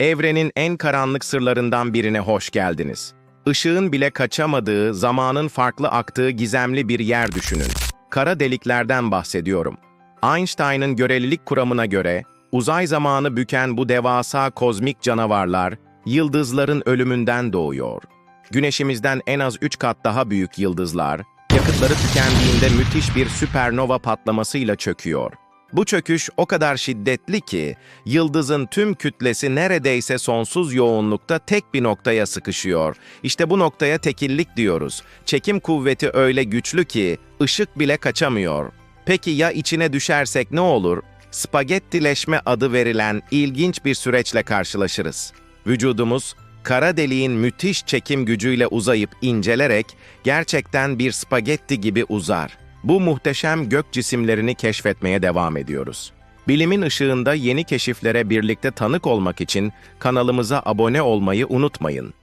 Evrenin en karanlık sırlarından birine hoş geldiniz. Işığın bile kaçamadığı, zamanın farklı aktığı gizemli bir yer düşünün. Kara deliklerden bahsediyorum. Einstein'ın görelilik kuramına göre, uzay zamanı büken bu devasa kozmik canavarlar, yıldızların ölümünden doğuyor. Güneşimizden en az 3 kat daha büyük yıldızlar, yakıtları tükendiğinde müthiş bir süpernova patlamasıyla çöküyor. Bu çöküş o kadar şiddetli ki, yıldızın tüm kütlesi neredeyse sonsuz yoğunlukta tek bir noktaya sıkışıyor. İşte bu noktaya tekillik diyoruz. Çekim kuvveti öyle güçlü ki, ışık bile kaçamıyor. Peki ya içine düşersek ne olur? Spagettileşme adı verilen ilginç bir süreçle karşılaşırız. Vücudumuz, kara deliğin müthiş çekim gücüyle uzayıp incelerek gerçekten bir spagetti gibi uzar. Bu muhteşem gök cisimlerini keşfetmeye devam ediyoruz. Bilimin ışığında yeni keşiflere birlikte tanık olmak için kanalımıza abone olmayı unutmayın.